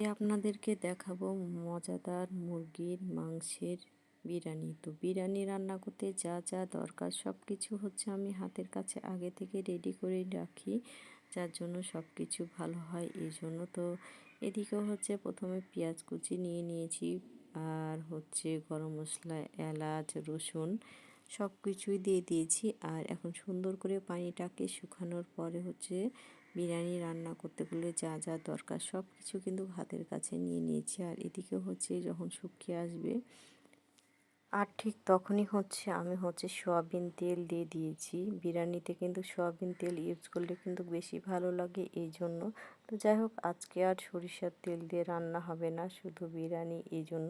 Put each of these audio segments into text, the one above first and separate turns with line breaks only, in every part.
আপনাদেরকে দেখাবো মজাদার মুরগির, মাংসের বিরিয়ানি। তো বিরিয়ানি রান্না করতে যা যা দরকার সব কিছু হচ্ছে আমি হাতের কাছে আগে থেকে রেডি করে রাখি, যার জন্য সব কিছু ভালো হয় এই জন্য। তো এদিকেও হচ্ছে প্রথমে পেঁয়াজ কুচি নিয়ে নিয়েছি, আর হচ্ছে গরম মশলা, এলাচ, রসুন সব কিছুই দিয়ে দিয়েছি। আর এখন সুন্দর করে পানিটাকে শুকানোর পরে হচ্ছে বিরিয়ানি রান্না করতে গেলে যা যা দরকার সব কিছু কিন্তু হাতের কাছে নিয়ে নিয়েছি। আর এদিকে হচ্ছে যখন শুকিয়ে আসবে, আর ঠিক তখনই হচ্ছে আমি হচ্ছে সয়াবিন তেল দিয়ে দিয়েছি। বিরিয়ানিতে কিন্তু সয়াবিন তেল ইউজ করলে কিন্তু বেশি ভালো লাগে এই জন্য তো যাই হোক, আজকে আর সরিষার তেল দিয়ে রান্না হবে না, শুধু বিরিয়ানি এই জন্য।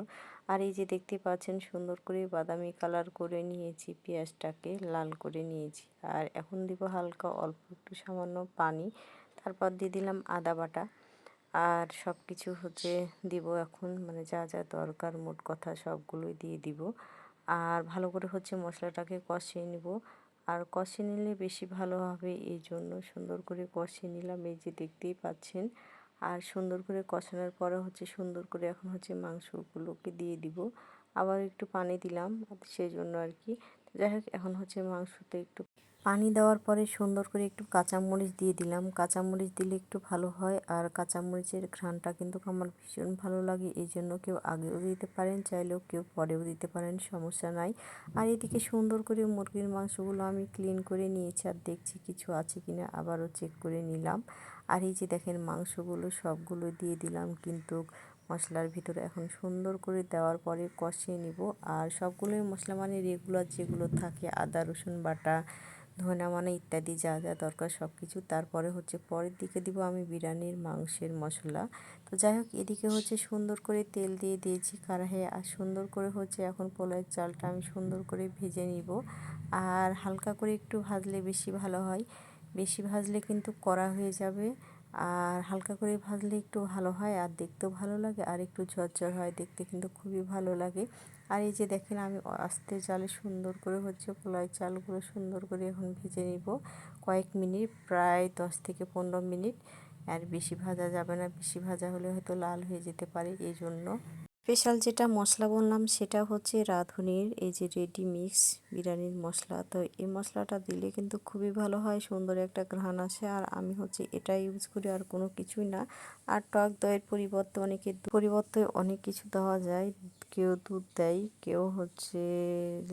আর এই যে দেখতে পাচ্ছেন, সুন্দর করে বাদামি কালার করে নিয়েছি, পেঁয়াজটাকে লাল করে নিয়েছি। আর এখন দিব হালকা অল্প একটু সামান্য পানি, তারপর দিয়ে দিলাম আদা বাটা। আর সব কিছু হচ্ছে দিব এখন মানে যা যা দরকার, মোট কথা সবগুলোই দিয়ে দিব। আর ভালো করে হচ্ছে মশলাটাকে কষিয়ে নিব। আর কষে নিলে বেশি ভালো হবে এই জন্য সুন্দর করে কষে নিলাম। এই যে দেখতেই পাচ্ছেন। আর সুন্দর করে কষানোর পরে হচ্ছে সুন্দর করে এখন হচ্ছে মাংসগুলোকে দিয়ে দিব। আবার একটু পানি দিলাম সেই জন্য আর কি। যাই হোক, এখন হচ্ছে মাংসতে একটু পানি দেওয়ার পরে সুন্দর করে একটু কাঁচামরিচ দিয়ে দিলাম। কাঁচামরিচ দিলে একটু ভালো হয় আর কাঁচামরিচের ঘ্রাণটা কিন্তু আমার ভীষণ ভালো লাগে, এই জন্য কেউ আগেও দিতে পারেন, চাইলেও কেউ পরেও দিতে পারেন, সমস্যা নাই। আর এদিকে সুন্দর করে মুরগির মাংসগুলো আমি ক্লিন করে নিয়েছি আর দেখছি কিছু আছে কিনা, আবারও চেক করে নিলাম। আর এই যে দেখেন মাংসগুলো সবগুলো দিয়ে দিলাম, কিন্তু মশলার ভিতরে এখন সুন্দর করে দেওয়ার পরে কষিয়ে নিব। আর সবগুলোই মশলা মানে রেগুলার যেগুলো থাকে, আদা, রসুন বাটা ধনা মানে ইত্যাদি যা যা দরকার সব কিছু তারপরে হচ্ছে পরের দিকে দিব আমি বিরিয়ানির মাংসের মশলা। তো যাই হোক, এদিকে হচ্ছে সুন্দর করে তেল দিয়ে দিয়েছি কারাহে। আর সুন্দর করে হচ্ছে এখন পোলার চালটা আমি সুন্দর করে ভেজে নিব। আর হালকা করে একটু ভাজলে বেশি ভালো হয়। বেশি ভাজলে কিন্তু কড়া হয়ে যাবে। আর হালকা করে ভাজলে একটু ভালো হয় আর দেখতেও ভালো লাগে আর একটু ঝরঝর হয় দেখতে কিন্তু খুবই ভালো লাগে। আর এই যে দেখেন আমি আস্তে চালে সুন্দর করে হচ্ছে পোলাই চালগুলো সুন্দর করে এখন ভেজে নিব। কয়েক মিনিট, প্রায় দশ থেকে পনেরো মিনিট। আর বেশি ভাজা যাবে না, বেশি ভাজা হলে হয়তো লাল হয়ে যেতে পারে, এই জন্য। স্পেশাল যেটা মশলা বললাম সেটা হচ্ছে রাঁধুনির এই যে রেডি মিক্স বিরিয়ানির মশলা। তো এই মশলাটা দিলে কিন্তু খুবই ভালো হয়, সুন্দর একটা ঘ্রাণ আসে। আর আমি হচ্ছে এটা ইউজ করি আর কোনো কিছুই না। আর টক দইয়ের পরিবর্তে অনেকে পরিবর্তে অনেক কিছু দেওয়া যায়। কেউ দুধ দেয়, কেউ হচ্ছে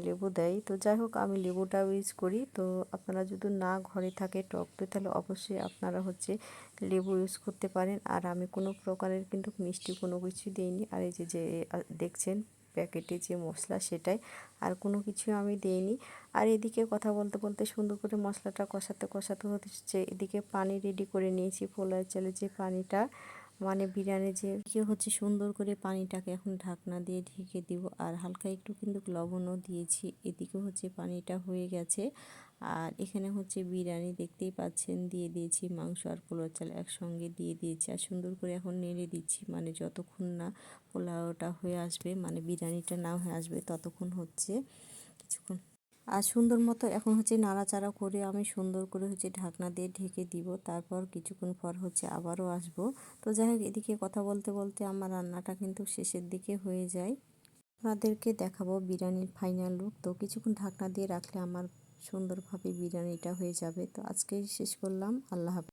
লেবু দেয়। তো যাই হোক, আমি লেবুটাও ইউজ করি। তো আপনারা যদি না ঘরে থাকে টক দই, তাহলে অবশ্যই আপনারা হচ্ছে লেবু ইউজ করতে পারেন। আর আমি কোনো প্রকারের কিন্তু মিষ্টি কোনো কিছু দিইনি। আর এই যে যে দেখছেন প্যাকেটে যে মশলা সেটাই। আর কোনো কিছু আমি দিইনি। আর এদিকে কথা বলতে বলতে সুন্দর করে মশলাটা কষাতে কষাতে হচ্ছে। এদিকে পানি রেডি করে নিয়েছি পোলার চালে যে পানিটা। মানে বিরিয়ানি যে হচ্ছে সুন্দর করে পানিটাকে এখন ঢাকনা দিয়ে ঢেকে দিব। আর হালকা একটু কিন্তু লবণও দিয়েছি। এদিকে হচ্ছে পানিটা হয়ে গেছে। আর এখানে হচ্ছে বিরিয়ানি দেখতেই পাচ্ছেন, দিয়ে দিয়েছি মাংস আর পোলাও চাল একসঙ্গে দিয়ে দিয়েছি। আর সুন্দর করে এখন নেড়ে দিচ্ছি মানে যতক্ষণ না পোলাওটা হয়ে আসবে মানে বিরিয়ানিটা না হয়ে আসবে ততক্ষণ হচ্ছে কিছুক্ষণ আর সুন্দর মতো এখন হচ্ছে নাড়াচাড়া করে আমি সুন্দর করে হচ্ছে ঢাকনা দিয়ে ঢেকে দিব। তারপর কিছুক্ষণ পর হচ্ছে আবারও আসব। তো যাই হোক, এদিকে কথা বলতে বলতে আমার রান্নাটা কিন্তু শেষের দিকে হয়ে যায়। আপনাদেরকে দেখাবো বিরিয়ানির ফাইনাল লুক তো কিছুক্ষণ ঢাকনা দিয়ে রাখলে আমার সুন্দরভাবে বিরিয়ানিটা হয়ে যাবে। তো আজকেই শেষ করলাম। আল্লাহ হাফিজ।